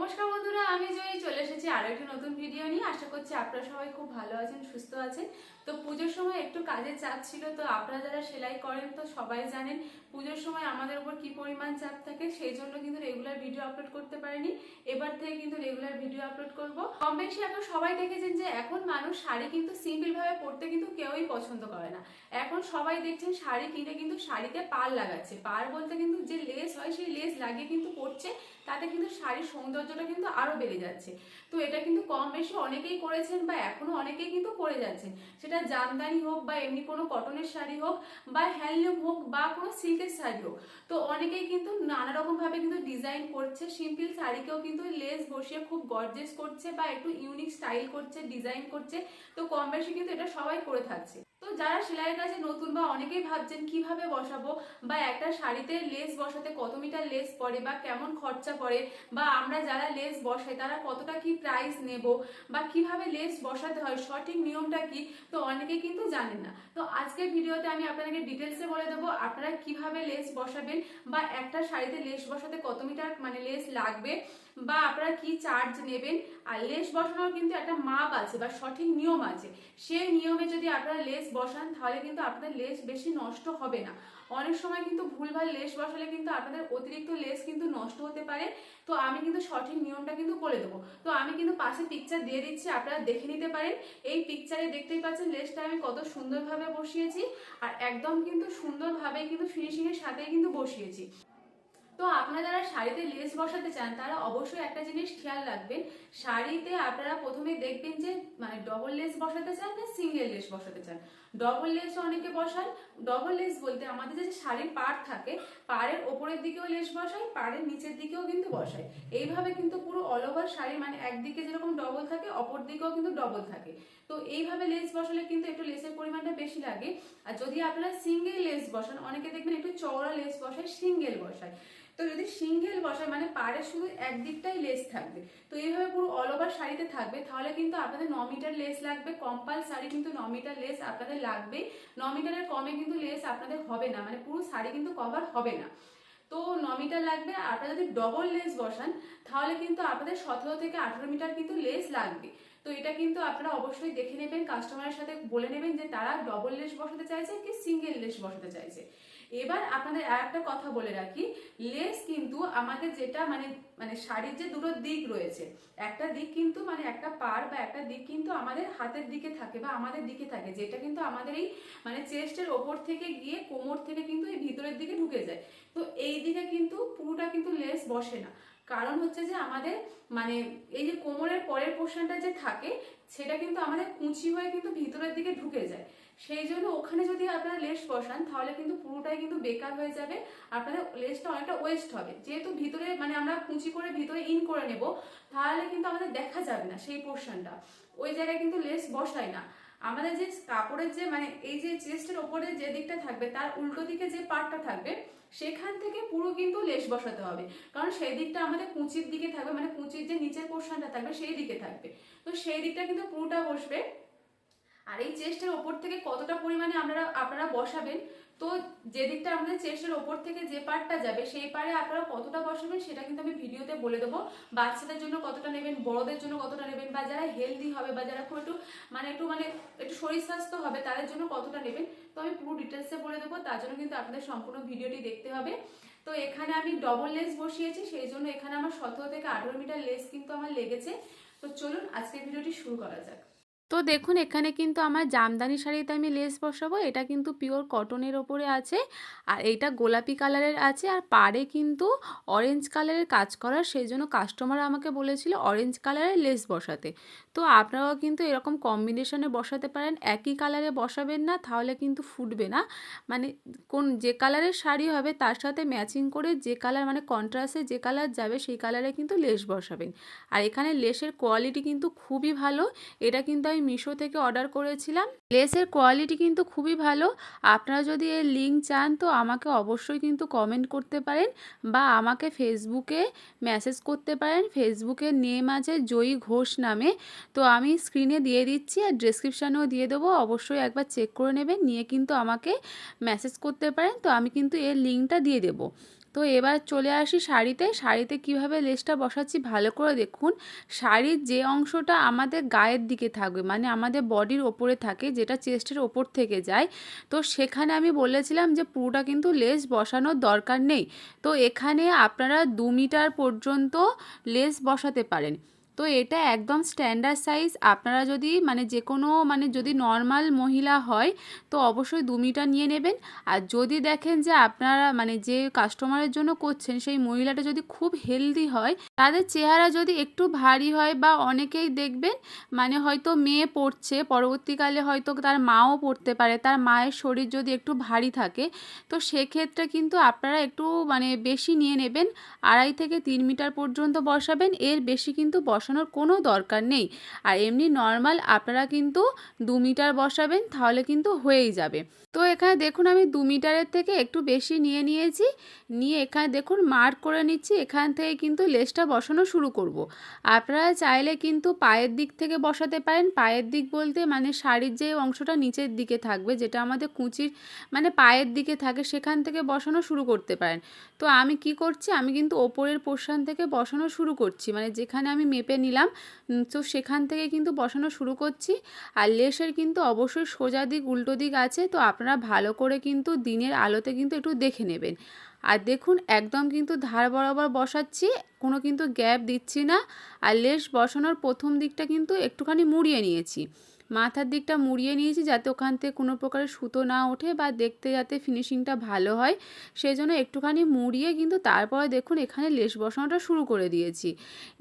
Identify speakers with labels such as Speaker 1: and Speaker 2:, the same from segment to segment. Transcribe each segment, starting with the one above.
Speaker 1: নমস্কার বন্ধুরা আমি জয়ী চলে এসেছি আরও একটি নতুন ভিডিও নিয়ে। আশা করছি আপনারা সবাই খুব ভালো আছেন, সুস্থ আছেন। তো পুজোর সময় একটু কাজের চাপ ছিল, তো আপনারা যারা সেলাই করেন, তো সবাই জানেন পুজোর সময় আমাদের উপর কি পরিমাণ চাপ থাকে, সেই জন্য কিন্তু রেগুলার ভিডিও আপলোড করতে পারিনি। এবার থেকে কিন্তু রেগুলার ভিডিও আপলোড করব। কম বেশি এখন সবাই দেখেছেন যে এখন মানুষ শাড়ি কিন্তু সিম্পল ভাবে পরতে কিন্তু কেউই পছন্দ করে না। এখন সবাই দেখছেন শাড়ি কিনে কিন্তু শাড়িতে পার লাগাচ্ছে। পার বলতে কিন্তু যে লেস হয়, সেই লেস লাগিয়ে কিন্তু পরছে। তাতে কিন্তু শাড়ির সৌন্দর্যটা কিন্তু আরও বেড়ে যাচ্ছে। তো এটা কিন্তু কম বেশি অনেকেই করেছেন বা এখনও অনেকেই কিন্তু করে যাচ্ছেন। সেটা জামদানি হোক বা এমনি কোনো কটনের শাড়ি হোক বা হ্যান্ডলুম হোক বা কোনো সিল্কের শাড়ি হোক। তো অনেকেই কিন্তু নানা রকম ভাবে কিন্তু ডিজাইন করছে। সিম্পল শাড়িকেও কিন্তু লেস বসিয়ে খুব গর্জেস করছে বা একটু ইউনিক স্টাইল করছে ডিজাইন করছে। তো কম বেশি কিন্তু এটা সবাই করে থাকছে। যারা সেলাইয়ের কাছে নতুন বা অনেকেই ভাবছেন কীভাবে বসাবো বা একটা শাড়িতে লেস বসাতে কত মিটার লেস পড়ে বা কেমন খরচা পড়ে বা আমরা যারা লেস বসাই তারা কতটা কি প্রাইস নেব বা কীভাবে লেস বসাতে হয়, সঠিক নিয়মটা কি? তো অনেকেই কিন্তু জানেন না। তো আজকের ভিডিওতে আমি আপনাদেরকে ডিটেলসে বলে দেবো আপনারা কীভাবে লেস বসাবেন বা একটা শাড়িতে লেস বসাতে কত মিটার মানে লেস লাগবে বা আপনারা কি চার্জ নেবেন। আর লেস বসানোর কিন্তু একটা মাপ আছে বা সঠিক নিয়ম আছে। সেই নিয়মে যদি আপনারা লেস বসান, তাহলে কিন্তু আপনাদের লেস বেশি নষ্ট হবে না। অনেক সময় কিন্তু ভুলভাল লেস বসালে কিন্তু আপনাদের অতিরিক্ত লেস কিন্তু নষ্ট হতে পারে। তো আমি কিন্তু সঠিক নিয়মটা কিন্তু বলে দেবো। তো আমি কিন্তু পাশে পিকচার দিয়ে দিচ্ছি, আপনারা দেখে নিতে পারেন। এই পিকচারে দেখতেই পাচ্ছেন লেসটা আমি কত সুন্দরভাবে বসিয়েছি। আর একদম কিন্তু সুন্দরভাবে কিন্তু ফিনিশিংয়ের সাথেই কিন্তু বসিয়েছি। তো আপনারা যারা শাড়িতে লেস বসাতে চান, তারা অবশ্যই একটা জিনিস খেয়াল রাখবেন। শাড়িতে আপনারা প্রথমে দেখবেন যে মানে ডবল লেস বসাতে চান না সিঙ্গেল লেস বসাতে চান। ডবল লেস অনেকে বসান। ডবল লেস বলতে আমাদের যে শাড়ির পাড় থাকে, পাড়ের ওপরের দিকেও লেস বসাই, পাড়ের নিচের দিকেও কিন্তু বসাই। এইভাবে কিন্তু পুরো অল ওভার শাড়ি মানে একদিকে যেরকম ডবল থাকে, অপর দিকেও কিন্তু ডবল থাকে। তো এইভাবে লেস বসালে কিন্তু একটু লেসের পরিমাণটা বেশি লাগে। আর যদি আপনারা সিঙ্গেল লেস বসান, অনেকে দেখবেন একটু চওড়া লেস বসায় সিঙ্গেল বসায়। তো যদি সিঙ্গেল বসায় মানে পাড়ে শুধু একদিকটাই লেস থাকবে, তো এইভাবে পুরো অল ওভার শাড়িতে থাকবে, তাহলে কিন্তু আপনাদের ন মিটার লেস লাগবে কম্পালসারি কিন্তু ন মিটার লেস আপনাদের লাগবে ন মিটারের কমে কিন্তু লেস আপনাদের হবে না মানে পুরো শাড়ি কিন্তু কভার হবে না। তো ন মিটার লাগবে, আপনারা যদি ডবল লেস বসান, তাহলে কিন্তু আপনাদের সতেরো থেকে আঠেরো মিটার কিন্তু লেস লাগবে। তো এটা কিন্তু আপনারা অবশ্যই দেখে নেবেন কাস্টমারের সাথে বলে নেবেন যে তারা ডবল লেস বসাতে চাইছে কি সিঙ্গেল লেস বসাতে চাইছে। এবার আপনাদের আর একটা কথা বলে রাখি, লেস কিন্তু আমাদের যেটা মানে মানে শাড়ির যে দুটো দিক রয়েছে, একটা দিক কিন্তু মানে একটা পার বা একটা দিক কিন্তু আমাদের হাতের দিকে থাকে বা আমাদের দিকে থাকে, যেটা কিন্তু আমাদের এই মানে চেস্টের ওপর থেকে গিয়ে কোমর থেকে কিন্তু এই ভিতরের দিকে ঢুকে যায়। তো এই দিকে কিন্তু পুরোটা কিন্তু লেস বসে না। কারণ হচ্ছে যে আমাদের মানে এই যে কোমরের পরের পোর্শনটা যে থাকে, সেটা কিন্তু আমাদের কুঁচি হয়ে কিন্তু ভিতরের দিকে ঢুকে যায়। সেই জন্য ওখানে যদি আপনারা লেস বসান, তাহলে কিন্তু পুরোটাই কিন্তু বেকার হয়ে যাবে, আপনাদের লেসটা অনেকটা ওয়েস্ট হবে। যেহেতু ভিতরে মানে আমরা কুঁচি করে ভিতরে ইন করে নেব, তাহলে কিন্তু আমাদের দেখা যাবে না সেই পোর্শনটা ওই জায়গায় কিন্তু লেস বসায় না। আমাদের যে কাপড়ের যে মানে এই যে চেস্টের ওপরে যে দিকটা থাকবে, তার উল্টো দিকে যে পার্টটা থাকবে সেখান থেকে পুরো কিন্তু লেস বসাতে হবে। কারণ সেই দিকটা আমাদের কুচির দিকে থাকবে মানে কুচির যে নিচের পোর্শনটা থাকবে, সেই দিকে থাকবে। তো সেই দিকটা কিন্তু পুরোটা বসবে আর এই চেস্টের ওপর থেকে কতটা পরিমাণে আপনারা আপনারা বসাবেন, তো যে দিকটা আমাদের চেস্টের ওপর থেকে যে পার্টটা যাবে, সেই পারে আপনারা কতটা বসাবেন সেটা কিন্তু আমি ভিডিওতে বলে দেবো। বাচ্চাদের জন্য কতটা নেবেন, বড়দের জন্য কতটা নেবেন, বা যারা হেলদি হবে, বা যারা খুব একটু মানে একটু মানে একটু শরীর স্বাস্থ্য হবে, তাদের জন্য কতটা নেবেন, তো আমি পুরো ডিটেলসে বলে দেবো, তার জন্য কিন্তু আপনাদের সম্পূর্ণ ভিডিওটি দেখতে হবে। তো এখানে আমি ডবল লেস বসিয়েছি, সেই জন্য এখানে আমার সতেরো থেকে আঠেরো মিটার লেস কিন্তু আমার লেগেছে। তো চলুন আজকের ভিডিওটি শুরু করা যাক। তো দেখুন, এখানে কিন্তু আমার জামদানি শাড়িতে আমি লেস বসাবো। এটা কিন্তু পিওর কটনের ওপরে আছে। আর এইটা গোলাপি কালারের আছে। আর পারে কিন্তু অরেঞ্জ কালারের কাজ করার। সেই জন্য কাস্টমার আমাকে বলেছিল অরেঞ্জ কালারের লেস বসাতে। তো আপনারাও কিন্তু এরকম কম্বিনেশনে বসাতে পারেন। একই কালারে বসাবেন না, তাহলে কিন্তু ফুটবে না। মানে কোন যে কালারের শাড়ি হবে, তার সাথে ম্যাচিং করে যে কালার মানে কন্ট্রাস্টে যে কালার যাবে, সেই কালারে কিন্তু লেস বসাবেন। আর এখানে লেসের কোয়ালিটি কিন্তু খুবই ভালো। এটা কিন্তু আমি মিশো থেকে অর্ডার করেছিলাম। লেসের কোয়ালিটি কিন্তু খুবই ভালো। আপনারা যদি এর লিঙ্ক চান, তো আমাকে অবশ্যই কিন্তু কমেন্ট করতে পারেন বা আমাকে ফেসবুকে মেসেজ করতে পারেন। ফেসবুকের নেম আছে জয়ী ঘোষ নামে। তো আমি স্ক্রিনে দিয়ে দিচ্ছি আর ডেসক্রিপশানেও দিয়ে দেবো। অবশ্যই একবার চেক করে নেবেন, নিয়ে কিন্তু আমাকে মেসেজ করতে পারেন। তো আমি কিন্তু এর লিঙ্কটা দিয়ে দেবো। তো এবার চলে আসি শাড়িতে। শাড়িতে কীভাবে লেসটা বসাচ্ছি ভালো করে দেখুন। শাড়ির যে অংশটা আমাদের গায়ের দিকে থাকবে মানে আমাদের বডির ওপরে থাকে, যেটা চেস্টের ওপর থেকে যায়, তো সেখানে আমি বলেছিলাম যে পুরোটা কিন্তু লেস বসানোর দরকার নেই। তো এখানে আপনারা দু মিটার পর্যন্ত লেস বসাতে পারেন। তো এটা একদম স্ট্যান্ডার্ড সাইজ আপনারা যদি মানে যে কোনো মানে যদি নর্মাল মহিলা হয়, তো অবশ্যই দু মিটার নিয়ে নেবেন। আর যদি দেখেন যে আপনারা মানে যে কাস্টমারের জন্য করছেন, সেই মহিলাটা যদি খুব হেলদি হয়, তাদের চেহারা যদি একটু ভারী হয় বা অনেকেই দেখবেন মানে হয়তো মেয়ে পড়ছে, পরবর্তীকালে হয়তো তার মাও পড়তে পারে, তার মায়ের শরীর যদি একটু ভারী থাকে, তো সেক্ষেত্রে কিন্তু আপনারা একটু মানে বেশি নিয়ে নেবেন। আড়াই থেকে তিন মিটার পর্যন্ত বসাবেন, এর বেশি কিন্তু বসানোর কোনো দরকার নেই। আর এমনি নর্মাল আপনারা কিন্তু দু মিটার বসাবেন, তাহলে কিন্তু হয়েই যাবে। তো এখানে দেখুন আমি দু মিটারের থেকে একটু বেশি নিয়ে নিয়েছি। নিয়ে এখানে দেখুন মার্ক করে নিচ্ছি, এখান থেকে কিন্তু লেসটা বসানো শুরু করব। আপনারা চাইলে কিন্তু পায়ের দিক থেকে বসাতে পারেন। পায়ের দিক বলতে মানে শাড়ির যে অংশটা নিচের দিকে থাকবে, যেটা আমাদের কুচির মানে পায়ের দিকে থাকে, সেখান থেকে বসানো শুরু করতে পারেন। তো আমি কি করছি? আমি কিন্তু ওপরের পোর্শন থেকে বসানো শুরু করছি। মানে যেখানে আমি মেপে নিলাম। তো সেখান থেকে কিন্তু বসানো শুরু করছি। আর লেসের কিন্তু অবশ্যই সোজা দিক, উল্টো দিক আছে। তো আপনারা ভালো করে কিন্তু দিনের আলোতে কিন্তু একটু দেখে নেবেন। আর দেখুন, একদম কিন্তু ধার বরাবর বসাচ্ছি। কোনো কিন্তু গ্যাপ দিচ্ছি না। আর লেস বসানোর প্রথম দিকটা কিন্তু একটুখানি মুড়িয়ে নিয়েছি। মাথার দিকটা মুড়িয়ে নিয়েছি যাতে ওখান থেকে কোনো প্রকারের সুতো না ওঠে বা দেখতে যাতে ফিনিশিংটা ভালো হয়। সেই জন্য একটুখানি মুড়িয়ে কিন্তু তারপরে দেখুন এখানে লেস বসানোটা শুরু করে দিয়েছি।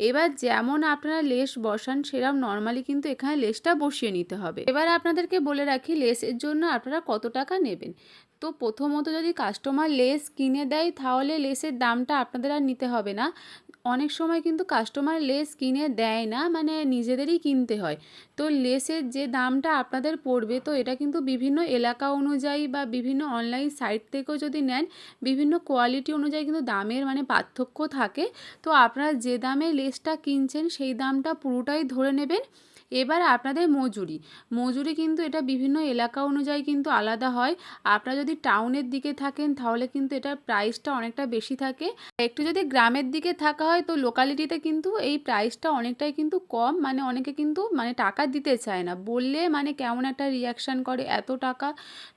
Speaker 1: এবার যেমন আপনারা লেস বসান সেরকম নর্মালি কিন্তু এখানে লেসটা বসিয়ে নিতে হবে। এবার আপনাদেরকে বলে রাখি লেসের জন্য আপনারা কত টাকা নেবেন? তো প্রথমত যদি কাস্টমার লেস কিনে দেয় তাহলে লেসের দামটা আপনাদের আর নিতে হবে না। অনেক সময় কিন্তু কাস্টমার লেস কিনে দেয় না মানে নিজেদেরই কিনতে হয়। তো লেসের যে দামটা আপনাদের পড়বে, তো এটা কিন্তু বিভিন্ন এলাকা অনুযায়ী বা বিভিন্ন অনলাইন সাইট থেকেও যদি নেন, বিভিন্ন কোয়ালিটি অনুযায়ী কিন্তু দামের মানে পার্থক্য থাকে। তো আপনারা যে দামে লেসটা কিনছেন, সেই দামটা পুরোটাই ধরে নেবেন। এবার আপনাদের মজুরি। মজুরি কিন্তু এটা বিভিন্ন এলাকা অনুযায়ী কিন্তু আলাদা হয়। আপনারা যদি টাউনের দিকে থাকেন, তাহলে কিন্তু এটার প্রাইসটা অনেকটা বেশি থাকে। একটু যদি গ্রামের দিকে থাকা হয়, তো লোকালিটিতে কিন্তু এই প্রাইসটা অনেকটাই কিন্তু কম। মানে অনেকে কিন্তু মানে টাকা দিতে চায় না। বললে মানে কেমন একটা রিয়াকশান করে এত টাকা।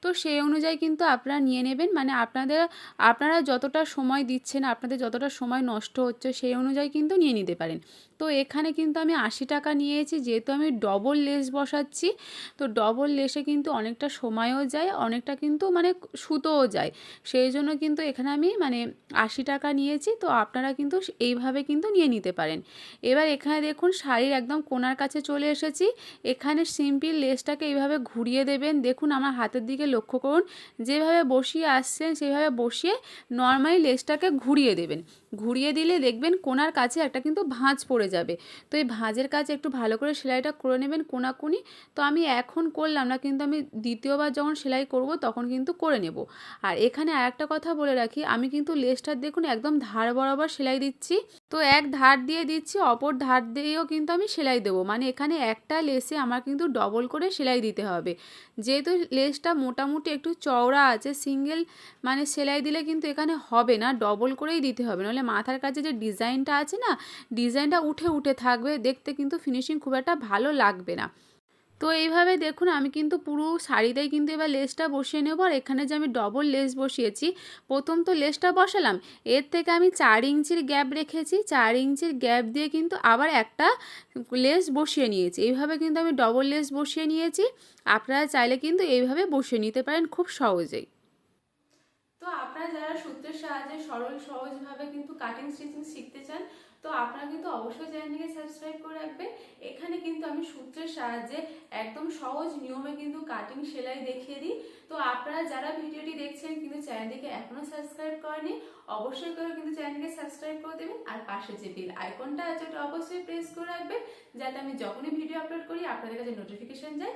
Speaker 1: তো সেই অনুযায়ী কিন্তু আপনারা নিয়ে নেবেন। মানে আপনাদের, আপনারা যতটা সময় দিচ্ছেন, আপনাদের যতটা সময় নষ্ট হচ্ছে, সেই অনুযায়ী কিন্তু নিয়ে নিতে পারেন। তো এখানে কিন্তু আমি আশি টাকা নিয়েছি, যেহেতু আমি ডবল লেস বসাচ্ছি, তো ডবল লেসে কিন্তু অনেকটা সময়ও যায়, অনেকটা কিন্তু মানে সুতোও যায়। সেই জন্য কিন্তু এখানে আমি মানে আশি টাকা নিয়েছি, তো আপনারা কিন্তু এইভাবে কিন্তু নিয়ে নিতে পারেন। এবার এখানে দেখুন শাড়ির একদম কোনার কাছে চলে এসেছি, এখানে সিম্পল লেসটাকে এইভাবে ঘুরিয়ে দেবেন। দেখুন আমার হাতের দিকে লক্ষ্য করুন, যেভাবে বসিয়ে আসছেন, সেভাবে বসিয়ে নর্মালি লেসটাকে ঘুরিয়ে দেবেন। ঘুরিয়ে দিলে দেখবেন কোনার কাছে একটা কিন্তু ভাঁজ পড়ে যাবে। তো এই ভাঁজের কাছে একটু ভালো করে সেলাইটা করে নেবেন কোনাকুনি। তো আমি এখন করলাম না, কিন্তু আমি দ্বিতীয়বার যখন সেলাই করব তখন কিন্তু করে নেব। আর এখানে আর একটা কথা বলে রাখি, আমি কিন্তু লেসটার দেখুন একদম ধার বরাবর সেলাই দিচ্ছি। তো এক ধার দিয়ে দিচ্ছি, অপর ধার দিয়েও কিন্তু আমি সেলাই দেবো। মানে এখানে একটা লেসে আমার কিন্তু ডবল করে সেলাই দিতে হবে। যেহেতু লেসটা মোটামুটি একটু চওড়া আছে, সিঙ্গেল মানে সেলাই দিলে কিন্তু এখানে হবে না, ডবল করেই দিতে হবে। নাহলে মাথার কাছে যে ডিজাইনটা আছে না, ডিজাইনটা উঠে উঠে থাকবে, দেখতে কিন্তু ফিনিশিং খুব একটা ভালো লাগবে না। তো এইভাবে দেখুন, আমি কিন্তু পুরো শাড়িতেই কিন্তু এবার লেসটা বসিয়ে নেব, আর এখানে যে আমি ডবল লেস বসিয়েছি, প্রথম তো লেসটা বসালাম, এর থেকে আমি চার ইঞ্চির গ্যাপ রেখেছি, চার ইঞ্চির গ্যাপ দিয়ে কিন্তু আবার একটা লেস বসিয়ে নিয়েছি। এইভাবে কিন্তু আমি ডবল লেস বসিয়ে নিয়েছি, আপনারা চাইলে কিন্তু এইভাবে বসিয়ে নিতে পারেন খুব সহজেই। তো আপনারা যারা সূত্রের সাহায্যে সরল, সহজভাবে কিন্তু কাটিং স্টিচিং শিখতে চান, তো আপনারা কিন্তু অবশ্যই চ্যানেলটিকে সাবস্ক্রাইব করে রাখবেন। এখানে কিন্তু আমি সূত্রের সাহায্যে একদম সহজ নিয়মে কিন্তু কাটিং সেলাই দেখিয়ে দিই। তো আপনারা যারা ভিডিওটি দেখছেন কিন্তু চ্যানেলটিকে এখনও সাবস্ক্রাইব করেনি অবশ্যই করে কিন্তু চ্যানেলকে সাবস্ক্রাইব করে দেবেন আর পাশে যে বিল আইকনটা আছে ওটা অবশ্যই প্রেস করে রাখবেন, যাতে আমি যখনই ভিডিও আপলোড করি আপনাদের কাছে নোটিফিকেশন যায়।